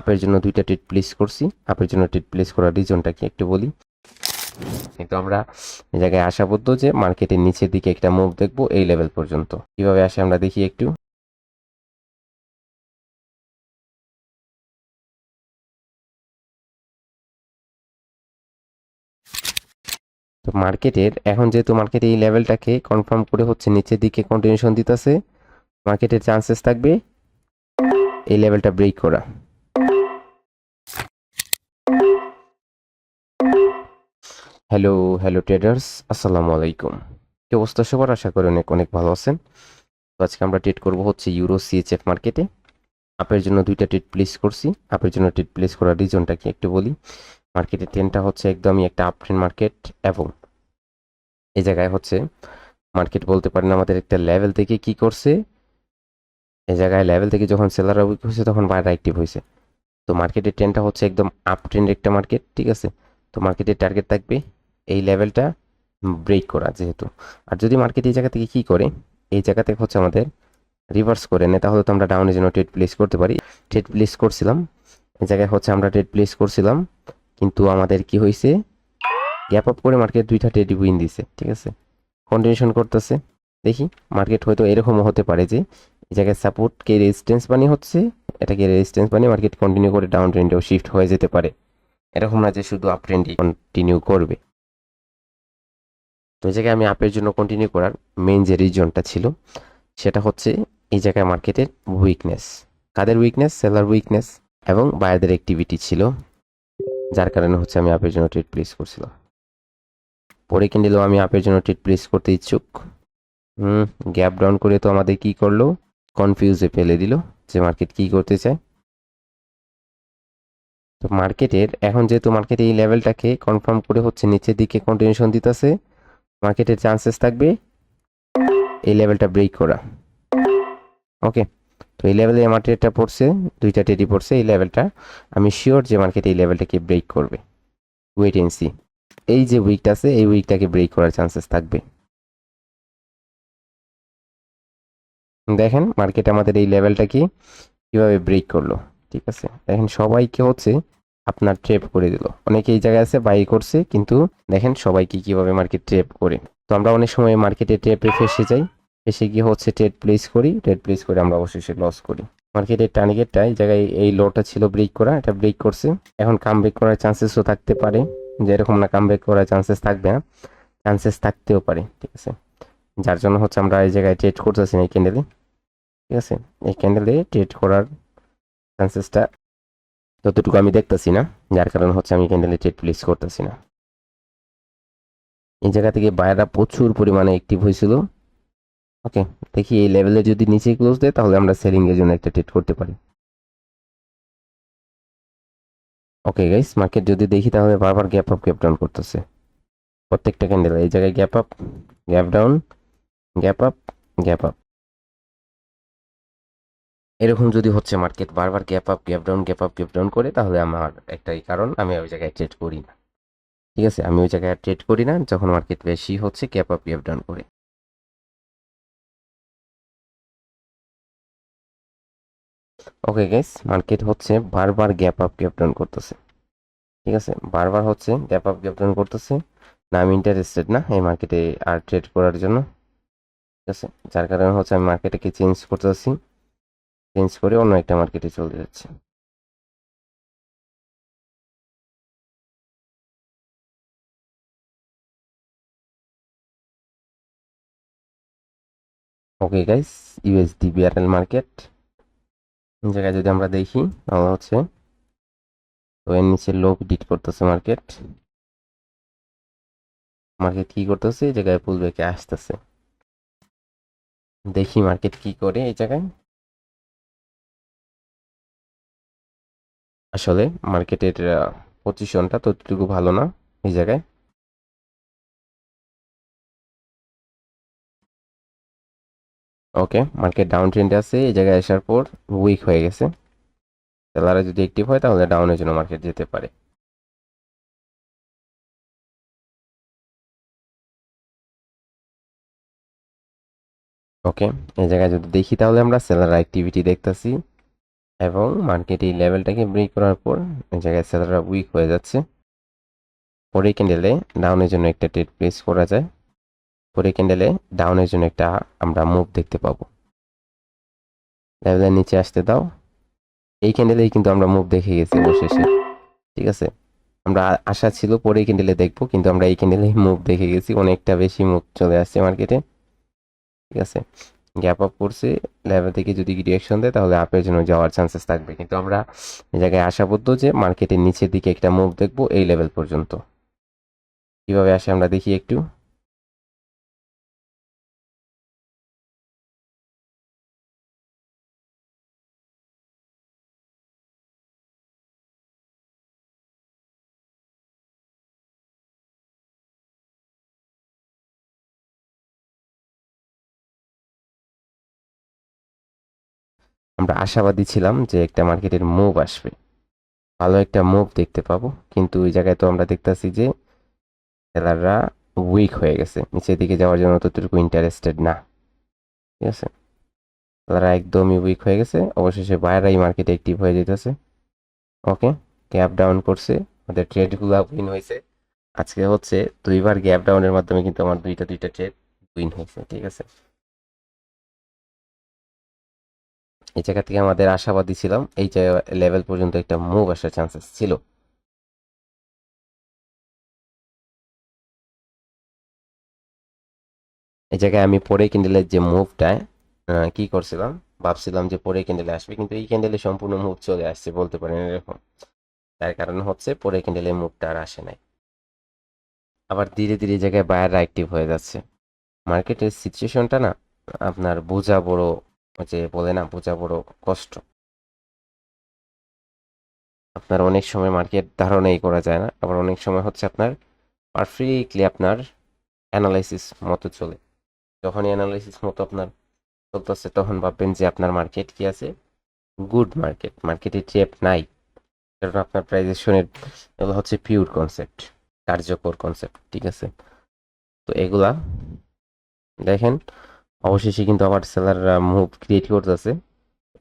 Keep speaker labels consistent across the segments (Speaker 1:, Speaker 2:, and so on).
Speaker 1: আপের জন্য দুইটা ট্রেড প্লেস করছি। আপের জন্য ট্রেড প্লেস করার রিজনটা কি একটু বলি? কিন্তু আমরা এই জায়গায় আশাবদ্ধ যে মার্কেটের নিচের দিকে একটা মুভ দেখব এই লেভেল পর্যন্ত। কীভাবে আসে আমরা দেখি একটু। তো মার্কেটের এখন যেহেতু মার্কেট এই লেভেলটাকে কনফার্ম করে হচ্ছে নিচের দিকে কন্টিনিউশন দিতেছে মার্কেটের চান্সেস থাকবে এই লেভেলটা ব্রেক করা। হ্যালো হ্যালো ট্রেডার্স আসসালামু আলাইকুম কি অবস্থা সবার? আশা করি অনেক অনেক ভালো আছেন। তো আজকে আমরা ট্রেড করব হচ্ছে ইউরো সিএচএফ মার্কেটে আপের জন্য দুইটা ট্রেড প্লেস করছি। আপের জন্য ট্রেড প্লেস করার রিজনটা কি একটু বলি। মার্কেটের ট্রেনটা হচ্ছে একদমই একটা আপ ট্রেন মার্কেট এবং এই জায়গায় হচ্ছে মার্কেট বলতে পারেন আমাদের একটা লেভেল থেকে কি করছে? এই জায়গায় লেভেল থেকে যখন সেলাররা উইক হয়েছে তখন বাইরে অ্যাক্টিভ হয়েছে। তো মার্কেটের ট্রেনটা হচ্ছে একদম আপ ট্রেন্ড একটা মার্কেট ঠিক আছে? তো মার্কেটের টার্গেট থাকবে এই লেভেলটা ব্রেক করা যেহেতু। আর যদি মার্কেট এই জায়গা থেকে কী করে, এই জায়গা থেকে হচ্ছে আমাদের রিভার্স করে নেয় তাহলে তো আমরা ডাউনের জন্য ট্রেড প্লেস করতে পারি। ট্রেড প্লেস করছিলাম, এই জায়গায় হচ্ছে আমরা ট্রেড প্লেস করছিলাম, কিন্তু আমাদের কি হয়েছে গ্যাপ আপ করে মার্কেট দুইটা ট্রেড উইন দিছে, ঠিক আছে? কন্টিনিউশন করতেছে। দেখি মার্কেট হয়তো এরকমও হতে পারে যে, এই জায়গায় সাপোর্টকে রেজিস্ট্যান্স বানিয়ে হচ্ছে, এটাকে রেজিস্ট্যান্স বানিয়ে মার্কেট কন্টিনিউ করে ডাউন ট্রেন্ডেও শিফট হয়ে যেতে পারে। এরকম না যে শুধু আপ ট্রেন্ডই কন্টিনিউ করবে। তো এই জায়গায় আমি আপের জন্য কন্টিনিউ করার মেইন যে রিজনটা ছিল, সেটা হচ্ছে এই জায়গায় মার্কেটের উইকনেস কাদের উইকনেস সেলার উইকনেস এবং বায়ারদের অ্যাক্টিভিটি ছিল, যার কারণে হচ্ছে আমি আপের জন্য ট্রেড প্লেস করছিলাম। পরে কিনলেও আমি আপের জন্য ট্রেড প্লেস করতে ইচ্ছুক। হুম গ্যাপ ডাউন করে তো আমাদের কি করল? কনফিউজে ফেলে দিল যে মার্কেট কি করতে চায়। তো মার্কেটের এখন যেহেতু মার্কেট এই লেভেলটাকে কনফার্ম করে হচ্ছে নিচের দিকে কন্টিনিউশন দিতেছে মার্কেটের চান্সেস থাকবে, এই লেভেলটা ব্রেক করা। ওকে তো এই লেভেলে আমার ট্রেডটা পড়ছে, দুইটা ট্রেডই পড়ছে, এই লেভেলটা আমি শিওর যে মার্কেট এই লেভেলটাকে ব্রেক করবে। ওয়েট এন্ড সি এই যে উইকটা আছে, এই উইকটাকে ব্রেক করার চান্সেস থাকবে। দেখেন মার্কেট আমাদের এই লেভেলটাকে কীভাবে ব্রেক করল, ঠিক আছে? দেখেন, সবাইকে হচ্ছে আপনার ট্রেপ করে দিল। অনেকে এই জায়গায় আছে বাই করছে, কিন্তু দেখেন সবাইকে কীভাবে মার্কেট ট্রেপ করে। তো আমরা অনেক সময় মার্কেটে ট্রেপে ফেসে যাই ফেসে গিয়ে হচ্ছে ট্রেড প্লেস করি ট্রেড প্লেস করে আমরা অবশেষে লস করি। মার্কেটের টার্গেটটা এই জায়গায় এই লোটা ছিল ব্রেক করা, এটা ব্রেক করছে। এখন কাম ব্রেক করার চান্সেসও থাকতে পারে, যে এরকম না কাম ব্রেক করার চান্সেস থাকবে না চান্সেস থাকতেও পারে, ঠিক আছে? যার জন্য হচ্ছে আমরা এই জায়গায় ট্রেড করতেছি এই ক্যান্ডেলে ঠিক আছে? এই ক্যান্ডেলে ট্রেড করার চান্সেসটা যতটুকু আমি দেখতেছি না, যার কারণে হচ্ছে আমি ক্যান্ডেলে ট্রেড প্লেস করতেছি না। এই জায়গা থেকে বায়রা প্রচুর পরিমাণে অ্যাক্টিভ হয়েছিল। ওকে দেখি এই লেভেলে যদি নিচে ক্লোজ দেয়, তাহলে আমরা সেলিং এর জন্য একটা ট্রেড করতে পারি। ওকে গাইস মার্কেট যদি দেখি, তাহলে বারবার গ্যাপ আপ গ্যাপ ডাউন করতেছে। প্রত্যেকটা ক্যান্ডেল এই জায়গায় gap up gap down gap up gap up এরকম যদি হচ্ছে মার্কেট বারবার gap up gap down gap up gap down করে, তাহলে আমার একটাই কারণ, আমি ওই জায়গায় ট্রেড করি না। ঠিক আছে? আমি ওই জায়গায় ট্রেড করি না, যখন মার্কেট বেশি হচ্ছে গ্যাপ আপ গ্যাপ ডাউন করে। ওকে গাইস মার্কেট হচ্ছে, বারবার গ্যাপ আপ গ্যাপ ডাউন করতেছে। ঠিক আছে? বারবার হচ্ছে গ্যাপ আপ গ্যাপ ডাউন করতেছে। না, আমি ইন্টারেস্টেড না এই মার্কেটে আর ট্রেড করার জন্য। ঠিক আছে? যার কারণে হচ্ছে আমি মার্কেটকে চেঞ্জ করতেছি। চেঞ্জ করে অন্য একটা মার্কেটে চলে যাচ্ছে। Okay guys USD BRL market জায়গায় যদি আমরা দেখি, তাহলে হচ্ছে তো এর নিচে লো ডিট করতেছে মার্কেট। মার্কেট কি করতেছে? এই জায়গায় পুল ব্রেকে আসতেছে। দেখি মার্কেট কি করে এই জায়গায়। আসলে মার্কেটের পজিশনটা ততটুকু ভালো না এই জায়গায়। ওকে, মার্কেট ডাউন ট্রেন্ডে আছে, এই জায়গায় আসার পর উইক হয়ে গেছে। সেলারে যদি অ্যাক্টিভ হয়, তাহলে ডাউনের জন্য মার্কেট যেতে পারে। ওকে, এই জায়গায় যদি দেখি, তাহলে আমরা সেলার অ্যাক্টিভিটি দেখতেছি। এবং মার্কেট এই লেভেলটাকে ব্রেক করার পর এই জায়গায় সেলাররা উইক হয়ে যাচ্ছে। পরে ক্যান্ডেলে ডাউনের জন্য একটা ট্রেড প্লেস করা যায়। পরে ক্যান্ডেলে ডাউনের জন্য একটা আমরা মুভ দেখতে পাবো। লেভেলের নিচে আসতে দাও। এই ক্যান্ডেলেই কিন্তু আমরা মুভ দেখে গেছি অবশেষে। ঠিক আছে? আমরা আশা ছিল পরে ক্যান্ডেলে দেখব, কিন্তু আমরা এই ক্যান্ডেলেই মুভ দেখে গেছি। অনেকটা বেশি মুভ চলে আসছে মার্কেটে ঠিক আছে? গ্যাপ আপ করছে লেভেল থেকে যদি রিয়াকশন দেয়, তাহলে আপের জন্য যাওয়ার চান্সেস থাকবে। কিন্তু আমরা এই জায়গায় আশাবদ্ধ যে মার্কেটের নিচের দিকে একটা মুভ দেখব এই লেভেল পর্যন্ত। কীভাবে আসে আমরা দেখি একটু। আমরা আশাবাদী ছিলাম যে একটা মার্কেটের মুভ আসবে। ভালো একটা মুভ দেখতে পাবো, কিন্তু ওই জায়গায় তো আমরা দেখতেছি যে সেলাররা উইক হয়ে গেছে। নিচের দিকে যাওয়ার জন্য ততটুকু ইন্টারেস্টেড না। ঠিক আছে? তারা একদমই উইক হয়ে গেছে। অবশেষে বাইরেই মার্কেটে অ্যাক্টিভ হয়ে যেতেছে। ওকে গ্যাপ ডাউন করছে। আমাদের ট্রেডগুলো উইন হয়েছে। আজকে হচ্ছে দুইবার গ্যাপ ডাউনের মাধ্যমে কিন্তু আমার দুইটা দুইটা ট্রেড উইন হয়েছে। ঠিক আছে? এই জায়গা থেকে আমাদের আশাবাদী ছিলাম। এই লেভেল পর্যন্ত একটা মুভ আসার চান্সেস ছিল। এই জায়গায় আমি পরে ক্যান্ডেলের যে মুভটা কি করছিলাম? ভাবছিলাম যে পরে ক্যান্ডেলে আসবে, কিন্তু এই ক্যান্ডেলে সম্পূর্ণ মুভ চলে আসছে, বলতে পারেন এরকম। তার কারণ হচ্ছে পরে ক্যান্ডেলের মুভটা আর আসে নাই। আবার ধীরে ধীরে জায়গায় বায়াররা অ্যাক্টিভ হয়ে যাচ্ছে। মার্কেটের সিচুয়েশনটা না, আপনার বোঝা বড় যে বলে না, বোঝা বড় কষ্ট। আপনার অনেক সময় মার্কেট ধারণাই করা যায় না, আবার অনেক সময় হচ্ছে আপনার পারফেক্টলি আপনার অ্যানালাইসিস মতো চলে। যখনই অ্যানালাইসিস মতো আপনার চলতেছে, তখন ভাববেন যে আপনার মার্কেট কি আছে? গুড মার্কেট মার্কেটে ট্রেপ নাই কারণ আপনার প্রাইজেশনের এগুলো হচ্ছে পিওর কনসেপ্ট কার্যকর কনসেপ্ট ঠিক আছে? তো এগুলা দেখেন অবশেষে কিন্তু আবার সেলাররা মুভ ক্রিয়েট করতেছে।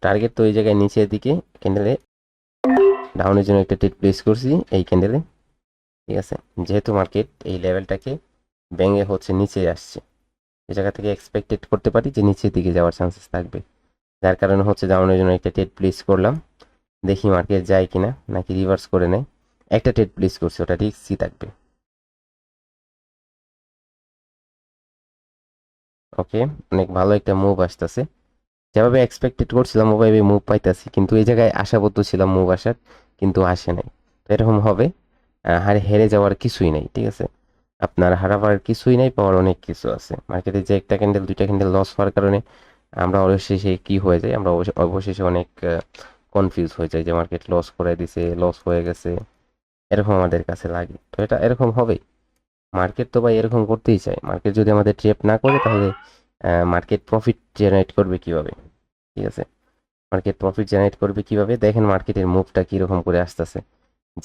Speaker 1: টার্গেট তো এই জায়গায় নিচের দিকে ক্যান্ডেলে ডাউনের জন্য একটা ট্রেড প্লেস করছি এই ক্যান্ডেলে ঠিক আছে? যেহেতু মার্কেট এই লেভেলটাকে ব্যাঙ্গে হচ্ছে নিচে আসছে। এই জায়গা থেকে এক্সপেক্টেড করতে পারি যে নিচের দিকে যাওয়ার চান্সেস থাকবে। যার কারণে হচ্ছে ডাউনের জন্য একটা ট্রেড প্লেস করলাম। দেখি মার্কেট যায় কিনা, নাকি রিভার্স করে নেয়। একটা ট্রেড প্লেস করছি, ওটা রিক্সই থাকবে। ওকে, অনেক ভালো একটা মুভ আসতেছে। যেভাবে এক্সপেক্টেড করছিলাম ওভাবে মুভ পাইতেছি। কিন্তু এই জায়গায় আশাবদ্ধ ছিলাম মুভ আসার, কিন্তু আসে নাই। তো এরকম হবে। হারে, হেরে যাওয়ার কিছুই নাই, ঠিক আছে? আপনার হারাবার কিছুই নাই, পাওয়ার অনেক কিছু আছে। মার্কেটে যে একটা ক্যান্ডেল দুইটা ক্যান্ডেল লস হওয়ার কারণে আমরা অবশেষে কি হয়ে যায় আমরা অবশেষে অনেক কনফিউজ হয়ে যায় যে মার্কেট লস করে দিছে লস হয়ে গেছে। এরকম আমাদের কাছে লাগে। তো এটা এরকম হবেই। মার্কেট তো ভাই এরকম করতেই চায়। মার্কেট যদি আমাদের ট্রেপ না করে, তাহলে মার্কেট প্রফিট জেনারেট করবে কীভাবে? ঠিক আছে? মার্কেট প্রফিট জেনারেট করবে কীভাবে? দেখেন মার্কেটের মুভটা কীরকম করে আসতেছে।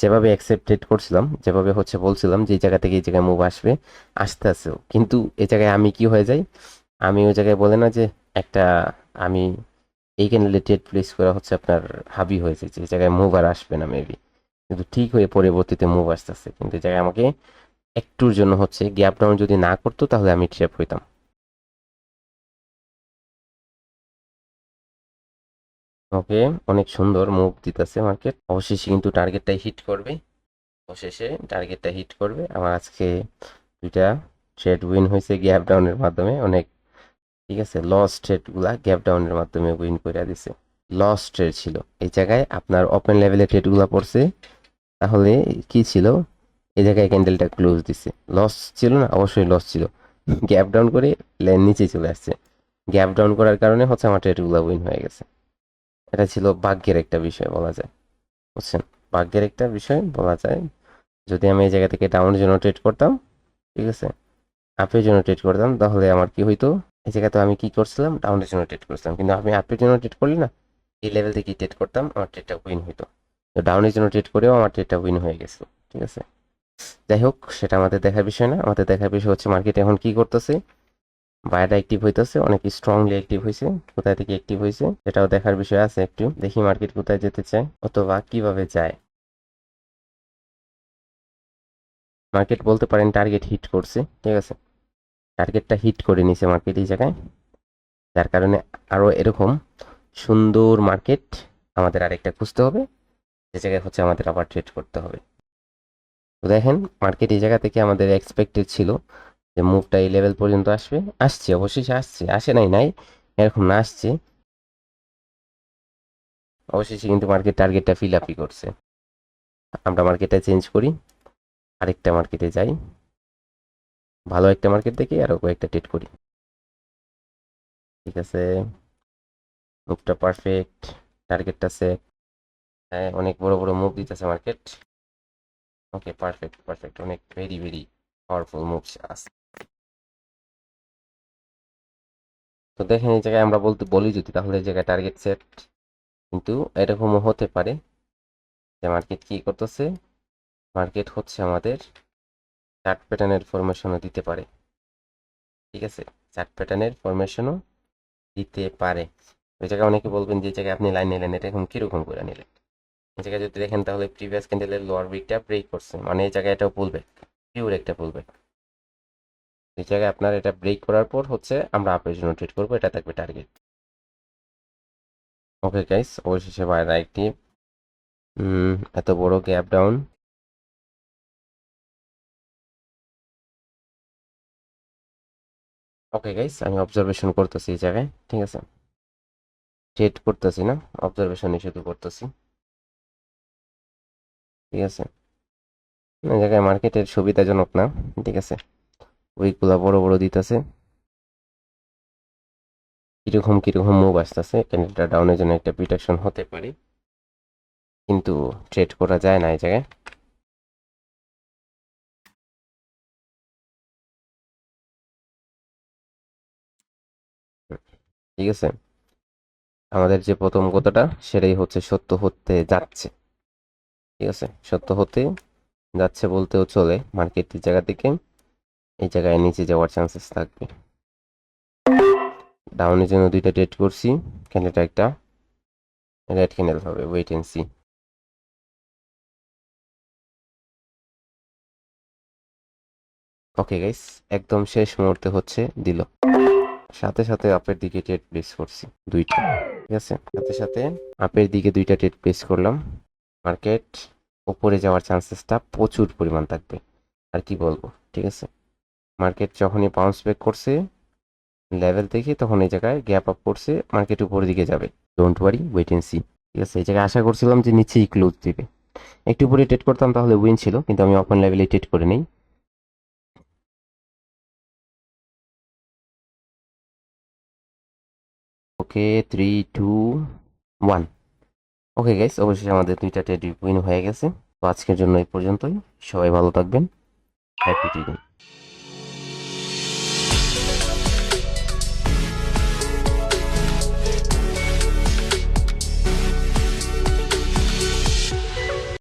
Speaker 1: যেভাবে অ্যাকসেপ্টেড করছিলাম, যেভাবে হচ্ছে বলছিলাম যে, এই জায়গা থেকে এই জায়গায় মুভ আসবে আসতে আসতেও কিন্তু এই জায়গায় আমি কি হয়ে যাই? আমি ওই জায়গায় বলে না যে, একটা, আমি এই ক্যান্ডেলে ট্রেড প্লেস করা হচ্ছে আপনার হাবি হয়েছে যে জায়গায় মুভ আর আসবে না মেবি কিন্তু ঠিক হয়ে পরবর্তীতে মুভ আসতেছে। কিন্তু এই জায়গায় আমাকে একটুর জন্য হচ্ছে গ্যাপ ডাউন যদি না করতো, তাহলে আমি ট্রেপ হইতাম। ওকে অনেক সুন্দর মুভ দিতেছে মার্কেট অবশেষে কিন্তু টার্গেটটাই হিট করবে। অবশেষে টার্গেটটা হিট করবে। আমার আজকে দুইটা ট্রেড উইন হয়েছে গ্যাপ ডাউনের মাধ্যমে। অনেক, ঠিক আছে লস ট্রেডগুলা গ্যাপ ডাউনের মাধ্যমে উইন করে দিছে। লস ট্রেড ছিল। এই জায়গায় আপনার ওপেন লেভেলে ট্রেডগুলা পড়ছে। তাহলে কি ছিল? এই জায়গায় ক্যান্ডেলটা ক্লোজ দিছে। লস ছিল না, অবশ্যই লস ছিল। গ্যাপ ডাউন করে লেন নিচে চলে আসছে। গ্যাপ ডাউন করার কারণে হচ্ছে আমার ট্রেডগুলো উইন হয়ে গেছে। এটা ছিল ভাগ্যের একটা বিষয় বলা যায়। বুঝছেন? ভাগ্যের একটা বিষয় বলা যায়। যদি আমি এই জায়গা থেকে ডাউনের জন্য ট্রেড করতাম, ঠিক আছে? আপের জন্য ট্রেড করতাম, তাহলে আমার কি হইতো? এই জায়গাতে আমি কি করছিলাম? ডাউনের জন্য ট্রেড করছিলাম। কিন্তু আমি আপের জন্য ট্রেড করলি না, এই লেভেল থেকে ট্রেড করতাম, আমার ট্রেডটা উইন হইতো। তো ডাউনের জন্য ট্রেড করেও আমার ট্রেডটা উইন হয়ে গেছে, ঠিক আছে? যাই হোক, সেটা আমাদের দেখার বিষয় না। আমাদের দেখার বিষয় হচ্ছে মার্কেট এখন কি করতেছে? বায়ারটা অ্যাক্টিভ হইতেছে, অনেক স্ট্রংলি অ্যাক্টিভ হয়েছে কোথায় থেকে অ্যাক্টিভ হয়েছে সেটাও দেখার বিষয় আছে একটু। দেখি মার্কেট কোথায় যেতে চায়, অথবা কীভাবে যায়। মার্কেট বলতে পারেন টার্গেট হিট করছে, ঠিক আছে? টার্গেটটা হিট করে নিছে মার্কেট এই জায়গায়। যার কারণে আরও এরকম সুন্দর মার্কেট আমাদের আরেকটা খুঁজতে হবে। যে জায়গায় হচ্ছে আমাদের আবার ট্রেড করতে হবে। তো দেখেন মার্কেট এই জায়গা থেকে আমাদের এক্সপেক্টেড ছিল যে মুভটা এই লেভেল পর্যন্ত আসবে। আসছে অবশ্যই সে আসছে, আসে নাই নাই, এরকম না আসছে। অবশেষে কিন্তু মার্কেট টার্গেটটা ফিল আপই করছে। আমরা মার্কেটটা চেঞ্জ করি, আরেকটা মার্কেটে যাই। ভালো একটা মার্কেট দেখি আরও কয়েকটা ট্রেড করি। ঠিক আছে মুভটা পারফেক্ট টার্গেটটা সেট হ্যাঁ অনেক বড় বড় মুভ দিতেছে মার্কেট ওকে পারফেক্ট পারফেক্ট অনেক ভেরি ভেরি পাওয়ারফুল মুভস আছে তো দেখেন, এই জায়গায় আমরা বলতে বলি যদি, তাহলে এই জায়গায় টার্গেট সেট কিন্তু এরকমও হতে পারে যে মার্কেট কি করতেছে? মার্কেট হচ্ছে আমাদের চার্ট প্যাটার্নের ফরমেশনও দিতে পারে। ঠিক আছে? চার্ট প্যাটার্নের ফরমেশনও দিতে পারে। ওই জায়গায় অনেকে বলবেন যে জায়গায় আপনি লাইন নিলেন, এটা এখন কীরকম করে নিলেন? জায়গায় যদি দেখেন তাহলে প্রিভিয়াস ক্যান্ডেলের লোয়ার উইকটা ব্রেক করছে। মানে এই জায়গায় এটাও পুলবে পিওর একটা পুলবে এই জায়গায় আপনার এটা ব্রেক করার পর হচ্ছে আমরা আপের জন্য ট্রেড করব, এটা থাকবে টার্গেট ওকে গাইস অবশেষে বাইরে একটি এত বড় গ্যাপ ডাউন ওকে গাইস আমি অবজারভেশন করতেছি এই জায়গায়, ঠিক আছে? ট্রেড করতেছি না অবজারভেশনই শুধু করতেছি। ঠিক আছে? এই জায়গায় মার্কেটের সুবিধাজনক না, ঠিক আছে? উইকগুলা বড় বড় দিতেছে। কীরকম কীরকম মুভ আসতেছে ক্যান্ডেলটা ডাউনের জন্য একটা প্রিটেকশন হতে পারে। কিন্তু ট্রেড করা যায় না এই জায়গায়। ঠিক আছে? আমাদের যে প্রথম কথাটা, সেটাই হচ্ছে সত্য হতে যাচ্ছে। ঠিক আছে? সত্য হতে যাচ্ছে বলতেও চলে মার্কেটের জায়গা থেকে। এই জায়গায় নিচে যাওয়ার চান্সেস থাকবে। ডাউনের জন্য দুইটা ডেট করছি। ক্যান্ডেলটা একটা রেড ক্যান্ডেল হবে wait and see okay guys একদম শেষ মুহূর্তে হচ্ছে দিল। সাথে সাথে আপের দিকে টেট প্লেস করছি দুইটা। ঠিক আছে? সাথে সাথে আপের দিকে দুইটা টেট প্লেস করলাম। মার্কেট উপরে যাওয়ার চান্সেসটা প্রচুর পরিমাণ থাকবে। আর কি বলব, ঠিক আছে? মার্কেট যখনই বাউন্স ব্যাক করছে লেভেল থেকে তখন এই জায়গায় গ্যাপ আপ করছে, মার্কেট উপরের দিকে যাবে। Don't worry wait and see ঠিক আছে? এই জায়গায় আশা করছিলাম যে নিচেই ক্লোজ দিবে। একটু উপরে টেট করতাম তাহলে উইন ছিল, কিন্তু আমি ওপেন লেভেলে টেট করে নেই। Okay three two one okay guys অবশ্যই আমাদের দুইটা টেডি উইন হয়ে গেছে। তো আজকের জন্য এই পর্যন্তই। সবাই ভালো থাকবেন। Happy trading